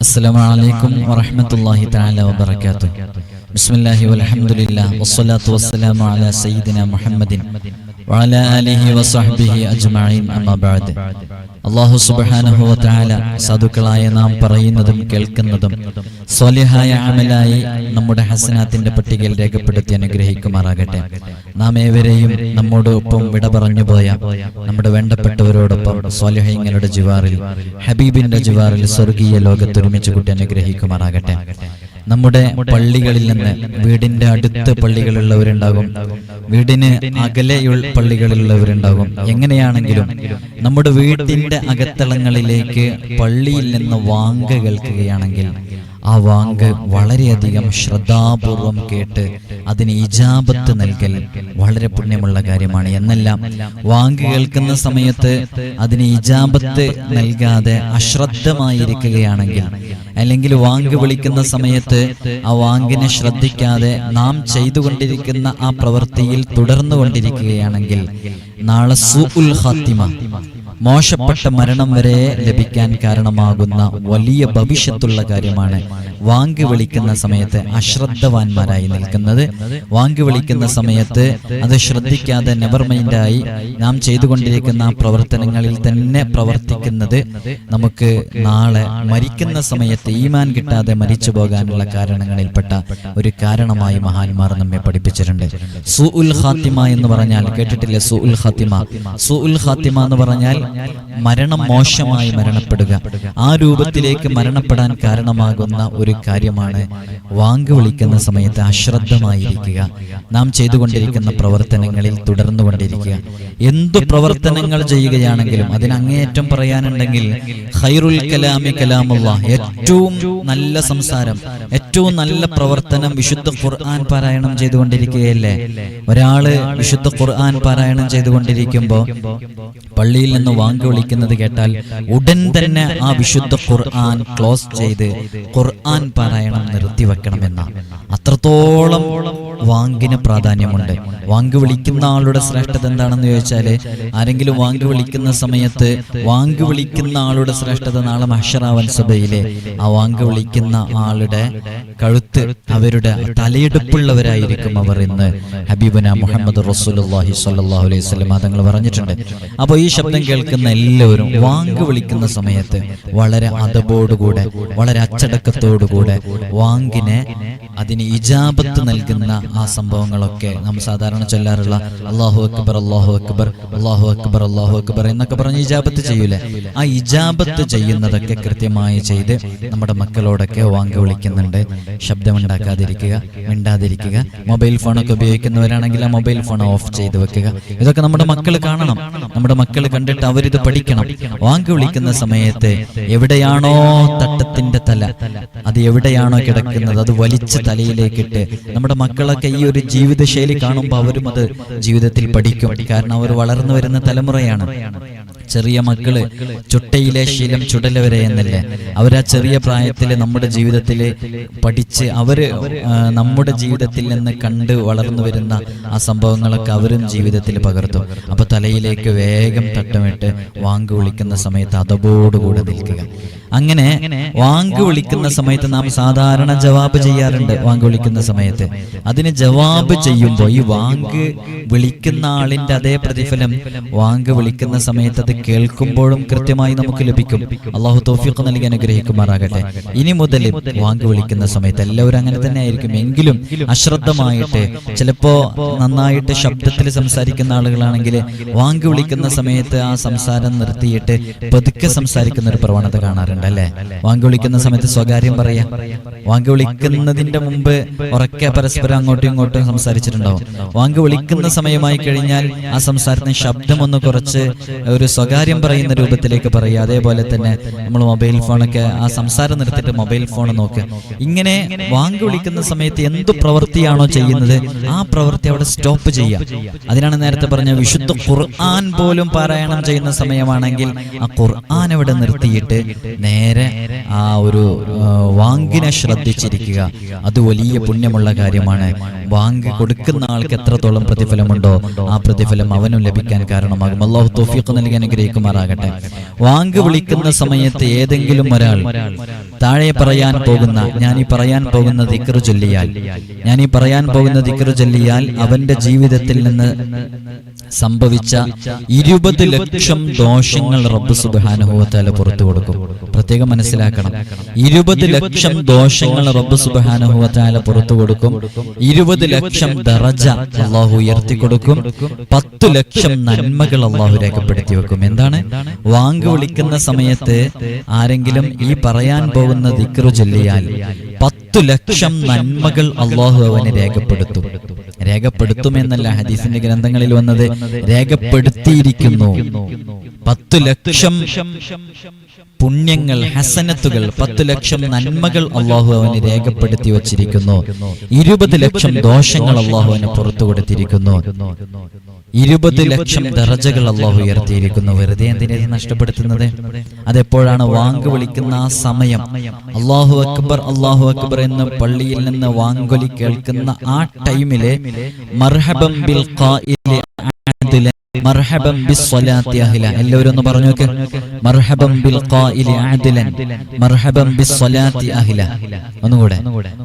السلام عليكم ورحمة الله تعالى وبركاته بسم الله والحمد لله والصلاة والسلام على سيدنا محمد وعلى آله وصحبه أجمعين أما بعد അള്ളാഹു സുബാനഹു താല സാധുക്കളായ നാം പറയുന്നതും കേൾക്കുന്നതും സ്വലിഹായ അമലായി നമ്മുടെ ഹസനാത്തിന്റെ പട്ടികയിൽ രേഖപ്പെടുത്തി അനുഗ്രഹിക്കുമാറാകട്ടെ നാം ഏവരെയും നമ്മോടൊപ്പം വിട പറഞ്ഞു പോയ നമ്മുടെ വേണ്ടപ്പെട്ടവരോടൊപ്പം സ്വാലിഹ്യങ്ങളുടെ ജിവാറിൽ ഹബീബിന്റെ ജിവാറിൽ സ്വർഗീയ ലോകത്തൊരുമിച്ച് കൂട്ടി അനുഗ്രഹിക്കുമാറാകട്ടെ നമ്മുടെ പള്ളികളിൽ നിന്ന് വീടിന്റെ അടുത്ത് പള്ളികളുള്ളവരുണ്ടാകും വീടിന് അകലെയുള്ള പള്ളികളിലുള്ളവരുണ്ടാകും. എങ്ങനെയാണെങ്കിലും നമ്മുടെ വീടിന്റെ അകത്തളങ്ങളിലേക്ക് പള്ളിയിൽ നിന്ന് വാങ്ക് കേൾക്കുകയാണെങ്കിൽ ആ വാങ്ക് വളരെയധികം ശ്രദ്ധാപൂർവം കേട്ട് അതിന് ഇജാബത്ത് നൽകൽ വളരെ പുണ്യമുള്ള കാര്യമാണ്. എന്നെല്ലാം വാങ്ക് കേൾക്കുന്ന സമയത്ത് അതിന് ഇജാബത്ത് നൽകാതെ അശ്രദ്ധമായിരിക്കുകയാണെങ്കിൽ അല്ലെങ്കിൽ വാങ്ക് വിളിക്കുന്ന സമയത്ത് ആ വാങ്കിനെ ശ്രദ്ധിക്കാതെ നാം ചെയ്തുകൊണ്ടിരിക്കുന്ന ആ പ്രവൃത്തിയിൽ തുടർന്നു കൊണ്ടിരിക്കുകയാണെങ്കിൽ നാളെ സുഉൽ ഖാത്തിമ. മോശപ്പെട്ട മരണം വരെ ലഭിക്കാൻ കാരണമാകുന്ന വലിയ ഭവിഷ്യത്തുള്ള കാര്യമാണ് വാങ്ക് വിളിക്കുന്ന സമയത്ത് അശ്രദ്ധവാന്മാരായി നിൽക്കുന്നത്. വാങ്ക് വിളിക്കുന്ന സമയത്ത് അത് ശ്രദ്ധിക്കാതെ നെവർ മൈൻഡായി നാം ചെയ്തുകൊണ്ടിരിക്കുന്ന പ്രവർത്തനങ്ങളിൽ തന്നെ പ്രവർത്തിക്കുന്നത് നമുക്ക് നാളെ മരിക്കുന്ന സമയത്ത് ഈമാൻ കിട്ടാതെ മരിച്ചു പോകാനുള്ള കാരണങ്ങളിൽപ്പെട്ട ഒരു കാരണമായി മഹാന്മാർ നമ്മെ പഠിപ്പിച്ചിട്ടുണ്ട്. സു ഉൽ ഖാത്തിമ എന്ന് പറഞ്ഞാൽ കേട്ടിട്ടില്ലേ? സു ഉൽ ഖാത്തിമ. സു ഉൽ ഖാത്തിമ എന്ന് പറഞ്ഞാൽ മരണം മോശമായി മരണപ്പെടുക. ആ രൂപത്തിലേക്ക് മരണപ്പെടാൻ കാരണമാകുന്ന ഒരു കാര്യമാണ് വാങ്ക് വിളിക്കുന്ന സമയത്ത് അശ്രദ്ധമായിരിക്കുക. നാം ചെയ്തുകൊണ്ടിരിക്കുന്ന പ്രവർത്തനങ്ങളിൽ തുടർന്നു കൊണ്ടിരിക്കുക. എന്തു പ്രവർത്തനങ്ങൾ ചെയ്യുകയാണെങ്കിലും അതിന് അങ്ങേയറ്റം പറയാനുണ്ടെങ്കിൽ ഖൈറുൽ കലാമി കലാമുള്ള ഏറ്റവും നല്ല സംസാരം ഏറ്റവും നല്ല പ്രവർത്തനം വിശുദ്ധ ഖുർആൻ പാരായണം ചെയ്തുകൊണ്ടിരിക്കുകയല്ലേ? ഒരാൾ വിശുദ്ധ ഖുർആൻ പാരായണം ചെയ്തുകൊണ്ടിരിക്കുമ്പോൾ പള്ളിയിൽ നിന്ന് വാങ്ക് വിളിക്കുന്നത് കേട്ടാൽ ഉടൻ തന്നെ ആ വിശുദ്ധ ഖുർആൻ ക്ലോസ് ചെയ്ത് ഖുർആൻ പാരായണം നിർത്തിവെക്കണമെന്ന. അത്രത്തോളം വാങ്കിന് പ്രാധാന്യമുണ്ട്. വാങ്ക് വിളിക്കുന്ന ആളുടെ ശ്രേഷ്ഠത എന്താണെന്ന് ചോദിച്ചാൽ ആരെങ്കിലും വാങ്ക് വിളിക്കുന്ന സമയത്ത് വാങ്ക് വിളിക്കുന്ന ആളുടെ ശ്രേഷ്ഠത നാളെ മഹഷറാവൻ സഭയിലെ ആ വാങ്ക് വിളിക്കുന്ന ആളുടെ കഴുത്ത് അവരുടെ തലയെടുപ്പുള്ളവരായിരിക്കും അവർ ഇന്ന്. ഹബീബന മുഹമ്മദ് റസൂലി സ്വല്ലല്ലാഹു അലൈഹി വസല്ലം തങ്ങൾ പറഞ്ഞിട്ടുണ്ട്. അപ്പോൾ ഈ ശബ്ദം കേൾക്കുന്ന എല്ലാവരും വാങ്ക് വിളിക്കുന്ന സമയത്ത് വളരെ അതബോടുകൂടെ വളരെ അച്ചടക്കത്തോടുകൂടെ വാങ്കിനെ അതിന് ഇജാബത്ത് നൽകുന്ന ആ സംഭവങ്ങളൊക്കെ നാം സാധാരണ ചൊല്ലാറുള്ള അള്ളാഹു അക്ബർ അള്ളാഹു അക്ബർ അള്ളാഹു അക്ബർ അള്ളാഹു അക്ബർ എന്നൊക്കെ പറഞ്ഞ് ഇജാബത്ത് ചെയ്യൂലേ? ആ ഇജാബത്ത് ചെയ്യുന്നതൊക്കെ കൃത്യമായി ചെയ്ത് നമ്മുടെ മക്കളോടൊക്കെ വാങ്ക് വിളിക്കുന്നുണ്ട്. ശബ്ദമുണ്ടാക്കാതിരിക്കുക മിണ്ടാതിരിക്കുക. മൊബൈൽ ഫോണൊക്കെ ഉപയോഗിക്കുന്നവരാണെങ്കിൽ ആ മൊബൈൽ ഫോൺ ഓഫ് ചെയ്ത് വെക്കുക. ഇതൊക്കെ നമ്മുടെ മക്കൾ കാണണം. നമ്മുടെ മക്കൾ കണ്ടിട്ട് അവരിത് പഠിക്കണം. വാങ്ക് വിളിക്കുന്ന സമയത്ത് എവിടെയാണോ തട്ടത്തിന്റെ തല അത് എവിടെയാണോ കിടക്കുന്നത് അത് വലിച്ച തലയിലേക്കിട്ട് നമ്മുടെ മക്കളൊക്കെ ഈ ഒരു ജീവിതശൈലി കാണുമ്പോൾ അവരും അത് ജീവിതത്തിൽ പഠിക്കും. കാരണം അവർ വളർന്നു വരുന്ന തലമുറയാണ്. ചെറിയ മക്കൾ ചുട്ടയിലെ ശീലം ചുടലവരെ എന്നല്ലേ? അവരാ ചെറിയ പ്രായത്തിൽ നമ്മുടെ ജീവിതത്തിൽ പഠിച്ച് അവർ നമ്മുടെ ജീവിതത്തിൽ നിന്ന് കണ്ട് വളർന്നു വരുന്ന ആ സംഭവങ്ങളൊക്കെ അവരും ജീവിതത്തിൽ പകർത്തും. അപ്പൊ തലയിലേക്ക് വേഗം തട്ടമിട്ട് വാങ്ക് വിളിക്കുന്ന സമയത്ത് അതബോടുകൂടെ നിൽക്കുക. അങ്ങനെ വാങ്ക് വിളിക്കുന്ന സമയത്ത് നാം സാധാരണ ജവാബ് ചെയ്യാറുണ്ട് വാങ്ക് വിളിക്കുന്ന സമയത്ത്. അതിന് ജവാബ് ചെയ്യുമ്പോൾ ഈ വാങ്ക് വിളിക്കുന്ന ആളിന്റെ അതേ പ്രതിഫലം വാങ്ക് വിളിക്കുന്ന സമയത്ത് അത് കേൾക്കുമ്പോഴും കൃത്യമായി നമുക്ക് ലഭിക്കും. അള്ളാഹു തോഫിക്ക് നൽകി അനുഗ്രഹിക്കുമാറാകട്ടെ. ഇനി മുതൽ വാങ്ക് വിളിക്കുന്ന സമയത്ത് എല്ലാവരും അങ്ങനെ തന്നെ ആയിരിക്കും എങ്കിലും അശ്രദ്ധമായിട്ട് ചിലപ്പോ നന്നായിട്ട് ശബ്ദത്തിൽ സംസാരിക്കുന്ന ആളുകളാണെങ്കിൽ വാങ്ക് വിളിക്കുന്ന സമയത്ത് ആ സംസാരം നിർത്തിയിട്ട് പതുക്കെ സംസാരിക്കുന്ന ഒരു പ്രവണത കാണാറുണ്ട്. അല്ലെ വാങ്ങി വിളിക്കുന്ന സമയത്ത് സ്വകാര്യം പറയാ. വാങ്ങി വിളിക്കുന്നതിന്റെ മുമ്പ് ഉറക്കെ പരസ്പരം അങ്ങോട്ടും ഇങ്ങോട്ടും സംസാരിച്ചിട്ടുണ്ടാവും. വാങ്ങി വിളിക്കുന്ന സമയമായി കഴിഞ്ഞാൽ ആ സംസാരത്തിന് ശബ്ദം ഒന്ന് കുറച്ച് ഒരു സ്വകാര്യം പറയുന്ന രൂപത്തിലേക്ക് പറയുക. അതേപോലെ തന്നെ നമ്മൾ മൊബൈൽ ഫോണൊക്കെ ആ സംസാരം നിർത്തിയിട്ട് മൊബൈൽ ഫോൺ നോക്കുക ഇങ്ങനെ വാങ്ങി വിളിക്കുന്ന സമയത്ത് എന്ത് പ്രവൃത്തിയാണോ ചെയ്യുന്നത് ആ പ്രവൃത്തി അവിടെ സ്റ്റോപ്പ് ചെയ്യാം. അതിനാണ് നേരത്തെ പറഞ്ഞ വിശുദ്ധ ഖുർആൻ പോലും പാരായണം ചെയ്യുന്ന സമയമാണെങ്കിൽ ആ ഖുർആൻ അവിടെ നിർത്തിയിട്ട് നേരെ ആ ഒരു വാങ്കിനെ ശ്രദ്ധിച്ചിരിക്കുക. അത് വലിയ പുണ്യമുള്ള കാര്യമാണ്. വാങ്ക് കൊടുക്കുന്ന ആൾക്ക് എത്രത്തോളം പ്രതിഫലമുണ്ടോ ആ പ്രതിഫലം അവനും ലഭിക്കാൻ കാരണമാകും. അള്ളാഹു തോഫീഖ് നൽകി അനുഗ്രഹിക്കുമാറാകട്ടെ. വാങ്ക് വിളിക്കുന്ന സമയത്ത് ഏതെങ്കിലും ഒരാൾ താഴെ പറയാൻ പോകുന്ന ഞാൻ ഈ പറയാൻ പോകുന്ന ദിക്കറു ചൊല്ലിയാൽ ഞാൻ ഈ പറയാൻ പോകുന്ന ദിക്കറു ചൊല്ലിയാൽ അവന്റെ ജീവിതത്തിൽ നിന്ന് സംഭവിച്ച ഇരുപത് ലക്ഷം ദോഷങ്ങൾ റബ്ബ് സുബാനുഭവത്താല പുറത്തു കൊടുക്കും. പ്രത്യേകം മനസ്സിലാക്കണം. ഇരുപത് ലക്ഷം ദോഷങ്ങൾ റബ്ബ് സുബാനുഭവത്താല പുറത്തു കൊടുക്കും. ഇരുപത് ലക്ഷം ദറജ അള്ളാഹു ഉയർത്തി കൊടുക്കും. പത്തു ലക്ഷം നന്മകൾ അള്ളാഹു രേഖപ്പെടുത്തി വെക്കും. എന്താണ്? വാങ്ക് വിളിക്കുന്ന സമയത്ത് ആരെങ്കിലും ഈ പറയാൻ പോകുന്ന ദിക്റു ചൊല്ലിയാൽ പത്തു ലക്ഷം നന്മകൾ അള്ളാഹു അവന് രേഖപ്പെടുത്തും. രേഖപ്പെടുത്തുമെന്നല്ല ഹദീസിന്റെ ഗ്രന്ഥങ്ങളിൽ വന്നത്. രേഖപ്പെടുത്തിയിരിക്കുന്നു. പത്തു ലക്ഷം പുണ്യങ്ങൾ ഹസനത്തുകൾ പത്തു ലക്ഷം നന്മകൾ അള്ളാഹു അവന് രേഖപ്പെടുത്തി വച്ചിരിക്കുന്നു. ഇരുപത് ലക്ഷം ദോഷങ്ങൾ അള്ളാഹു അവന് പുറത്തു കൊടുത്തിരിക്കുന്നു. ഇരുപത് ലക്ഷം ദറജകൾ അള്ളാഹു ഉയർത്തിയിരിക്കുന്നു. വെറുതെ എന്തിനെ ഇത് നഷ്ടപ്പെടുത്തുന്നത്? അതെപ്പോഴാണ് വാങ്ക് വിളിക്കുന്ന ആ സമയം? അള്ളാഹു അക്ബർ അള്ളാഹു അക്ബർ എന്ന് പള്ളിയിൽ നിന്ന് വാങ്കൊലി കേൾക്കുന്ന ആ ടൈമിലെ മർഹബം ബിൽ മർഹബം ബിസ്സലാത്തി അഹ്ല. എല്ലാവരും ഒന്ന് പറഞ്ഞു നോക്ക്. മർഹബം ബിൽ ഖായിലി ആദിലൻ മർഹബം ബിസ്സലാത്തി അഹ്ല. ഒന്നുകൂടെ.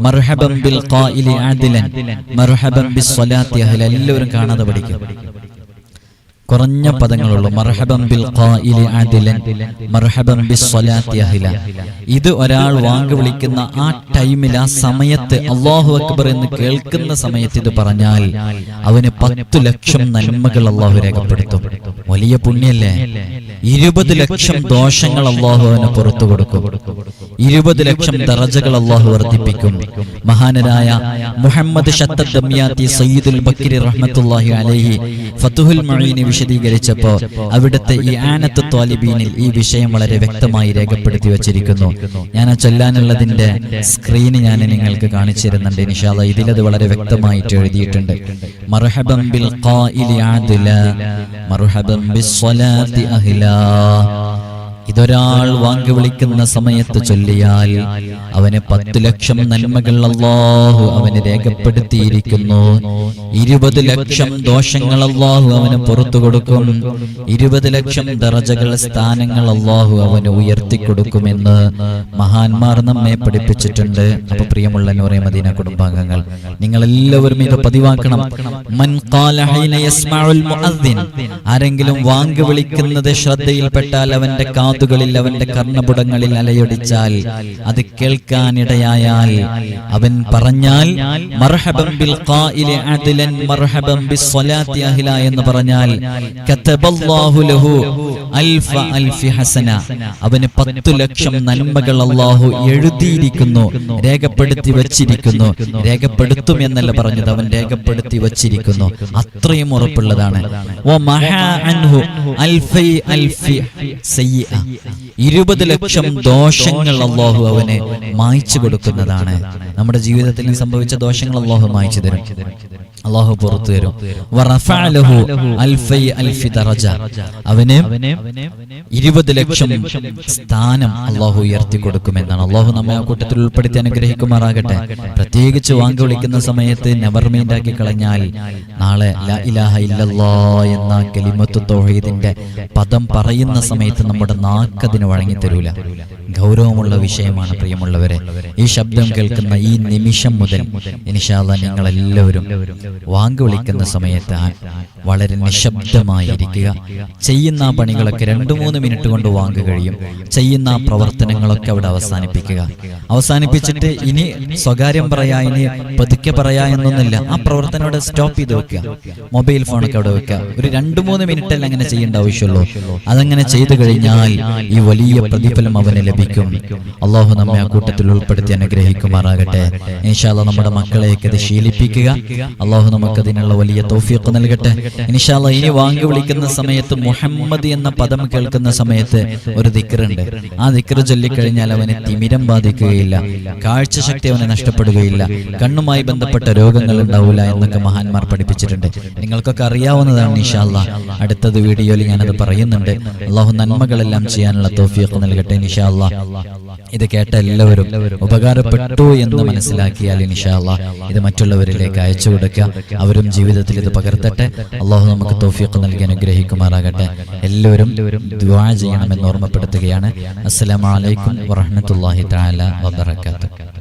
മർഹബം ബിൽ ഖായിലി ആദിലൻ മർഹബം ബിസ്സലാത്തി അഹ്ല. എല്ലാവരും കാണാതെ പഠിക്കും. കുറഞ്ഞ പദങ്ങളുള്ളൂ. മർഹബം ബിൽ ഖായിലി ആദിലൻ മർഹബം ബിസ്സലാത്തി അഹ്ല. ഇത് ഒരാൾ വാങ്ങി വിളിക്കുന്ന ആ ടൈമിൽ ആ സമയത്ത് അള്ളാഹു അക്ബർ എന്ന് കേൾക്കുന്ന സമയത്ത് ഇത് പറഞ്ഞാൽ അവന് പത്തു ലക്ഷം നന്മകൾ അള്ളാഹു രേഖപ്പെടുത്തും. വലിയ പുണ്യല്ലേ? ഇരുപത് ലക്ഷം ദോഷങ്ങൾ അള്ളാഹു അവന് പുറത്തു കൊടുക്കും. ഇരുപത് ലക്ഷം ദറജകൾ അള്ളാഹു വർദ്ധിപ്പിക്കും. മഹാനരായ മുഹമ്മദ് ഷത്തദ് ദമ്യാത്തി സയ്യിദുൽ ബക്കിരി റഹ്മത്തുള്ളാഹി അലൈഹി ഫതുഹുൽ മൊഴീനെ വിശദീകരിച്ചപ്പോ അവിടുത്തെ ഈ ആനത്ത് ത്വാലിബീനിൽ ഈ വിഷയം വളരെ വ്യക്തമായി രേഖപ്പെടുത്തി വച്ചിരിക്കുന്നു. ഞാൻ ആ ചൊല്ലാനുള്ളതിന്റെ സ്ക്രീന് ഞാൻ നിങ്ങൾക്ക് കാണിച്ചു തരുന്നുണ്ട് നിഷാദ ഇതിലത് വളരെ വ്യക്തമായിട്ട് എഴുതിയിട്ടുണ്ട്. മർഹബം ബിൽ ആദില അഹ്ലാ. ഇതൊരാൾ വാങ്ങി വിളിക്കുന്ന സമയത്ത് ചൊല്ലിയാൽ അവന് പത്ത് ലക്ഷം നന്മകൾ അള്ളാഹു അവന് രേഖപ്പെടുത്തിയിരിക്കുന്നു. ഇരുപത് ലക്ഷം ദോഷങ്ങൾ അള്ളാഹു അവന് പുറത്തു കൊടുക്കും. ഇരുപത് ലക്ഷം ദറജകൾ സ്ഥാനങ്ങൾ അള്ളാഹു അവന് ഉയർത്തി കൊടുക്കുമെന്ന് മഹാന്മാർ നമ്മെ പഠിപ്പിച്ചിട്ടുണ്ട്. അപ്പൊ പ്രിയമുള്ള നൂറെ മദീന കുടുംബാംഗങ്ങൾ നിങ്ങൾ എല്ലാവരും ഇത് പതിവാക്കണം. ആരെങ്കിലും വാങ്ങി വിളിക്കുന്നത് ശ്രദ്ധയിൽപ്പെട്ടാൽ അവന്റെ കാതുകളിൽ അവന്റെ കർണപുടങ്ങളിൽ അലയൊടിച്ചാൽ അത് കേൾക്കാനിടയായാൽ അവൻ പറഞ്ഞാൽ മർഹബം ബിൽ ഖായിലി അദ്ലൻ മർഹബം ബിസ്സലാത്തി അഹ്ല എന്ന് പറഞ്ഞാൽ കതബല്ലാഹു ലഹു അൽഫ അൽഫി ഹസന അവന് പത്തു ലക്ഷം നന്മകൾ അള്ളാഹു എഴുതിയിരിക്കുന്നു. രേഖപ്പെടുത്തി വച്ചിരിക്കുന്നു. രേഖപ്പെടുത്തും എന്നല്ല പറഞ്ഞത്. അവൻ രേഖപ്പെടുത്തി വച്ചിരിക്കുന്നു. അത്രയും ഉറപ്പുള്ളതാണ്. ഇരുപത് ലക്ഷം ദോഷങ്ങൾ അള്ളാഹു അവനെ മായ്ച്ചു കൊടുക്കുന്നതാണ്. നമ്മുടെ ജീവിതത്തിൽ സംഭവിച്ച ദോഷങ്ങൾ അള്ളാഹു മായ്ച്ചു തരും. അള്ളാഹു പുറത്തു തരും അവന് ഇരുപത് ലക്ഷം സ്ഥാനം അള്ളാഹു ഉയർത്തി കൊടുക്കുമെന്നാണ് അള്ളാഹു നമ്മെ ആ കൂട്ടത്തിൽ ഉൾപ്പെടുത്തി അനുഗ്രഹിക്കുമാറാകട്ടെ. പ്രത്യേകിച്ച് വാങ്ങി വിളിക്കുന്ന സമയത്ത് നെവർ മൈൻഡ് ആക്കി കളഞ്ഞാൽ നാളെ ലാ ഇലാഹ ഇല്ലല്ലാ എന്ന കലിമത്ത് തൗഹീദിന്റെ പദം പറയുന്ന സമയത്ത് നമ്മുടെ നാക്കതിന് വഴങ്ങി തരൂല ഗൗരവമുള്ള വിഷയമാണ് പ്രിയമുള്ളവരെ. ഈ ശബ്ദം കേൾക്കുന്ന ഈ നിമിഷം മുതൽ ഇനിഷാല നിങ്ങളെല്ലാവരും വാങ്ക് വിളിക്കുന്ന സമയത്ത് വളരെ നിശബ്ദമായിരിക്കുക. ചെയ്യുന്ന ആ പണികളൊക്കെ രണ്ടു മൂന്ന് മിനിറ്റ് കൊണ്ട് വാങ്ക് കഴിയും. ചെയ്യുന്ന പ്രവർത്തനങ്ങളൊക്കെ അവിടെ അവസാനിപ്പിക്കുക. അവസാനിപ്പിച്ചിട്ട് ഇനി സ്വകാര്യം പറയാ ഇനി പതുക്കെ പറയാ എന്നൊന്നില്ല ആ പ്രവർത്തനം അവിടെ സ്റ്റോപ്പ് ചെയ്ത് വെക്കുക മൊബൈൽ ഫോണൊക്കെ അവിടെ വെക്കുക ഒരു രണ്ടു മൂന്ന് മിനിറ്റ് അല്ല അങ്ങനെ ചെയ്യേണ്ട ആവശ്യമുള്ളൂ. അതങ്ങനെ ചെയ്തു കഴിഞ്ഞാൽ ഈ വലിയ പ്രതിഫലം അവന് ലഭിക്കും. അള്ളാഹു നമ്മെ ആ കൂട്ടത്തിൽ ഉൾപ്പെടുത്തി അനുഗ്രഹിക്കുമാറാകട്ടെ. ഇൻഷാല്ല നമ്മുടെ മക്കളെയൊക്കെ ഇത് ശീലിപ്പിക്കുക. അള്ളാഹു നമുക്ക് അതിനുള്ള വലിയ തോഫിയൊക്കെ നൽകട്ടെ. ഇൻഷാല്ല ഇനി വാങ്ങി വിളിക്കുന്ന സമയത്ത് മുഹമ്മദ് എന്ന പദം കേൾക്കുന്ന സമയത്ത് ഒരു ദിക്കറുണ്ട് ആ ദിക്കർ ചൊല്ലിക്കഴിഞ്ഞാൽ അവന് തിമിരം ബാധിക്കുകയില്ല. കാഴ്ചശക്തി അവനെ നഷ്ടപ്പെടുകയില്ല. കണ്ണുമായി ബന്ധപ്പെട്ട രോഗങ്ങൾ ഉണ്ടാവില്ല എന്നൊക്കെ മഹാന്മാർ പഠിപ്പിച്ചു പഠിപ്പിച്ചിട്ടുണ്ട് നിങ്ങൾക്കൊക്കെ അറിയാവുന്നതാണ് നിഷാല്ല അടുത്തത് വീഡിയോയിൽ ഞാനത് പറയുന്നുണ്ട്. അള്ളാഹു നന്മകളെല്ലാം ചെയ്യാനുള്ള തോഫിയൊക്കെ നൽകട്ടെ നിഷാല്ല ഇത് കേട്ട എല്ലാവരും ഉപകാരപ്പെട്ടു എന്ന് മനസ്സിലാക്കിയാൽ നിഷാല്ല ഇത് മറ്റുള്ളവരിലേക്ക് അയച്ചു കൊടുക്കുക. അവരും ജീവിതത്തിൽ ഇത് പകർത്തട്ടെ. അള്ളാഹു നമുക്ക് തോഫിയൊക്കെ നൽകി അനുഗ്രഹിക്കുമാറാകട്ടെ. എല്ലാവരും ദുആ ചെയ്യണമെന്ന് ഓർമ്മപ്പെടുത്തുകയാണ്. അസ്സലാമലൈക്കും വറഹമത്തല്ലാഹി തആല വബറകാതുഹു.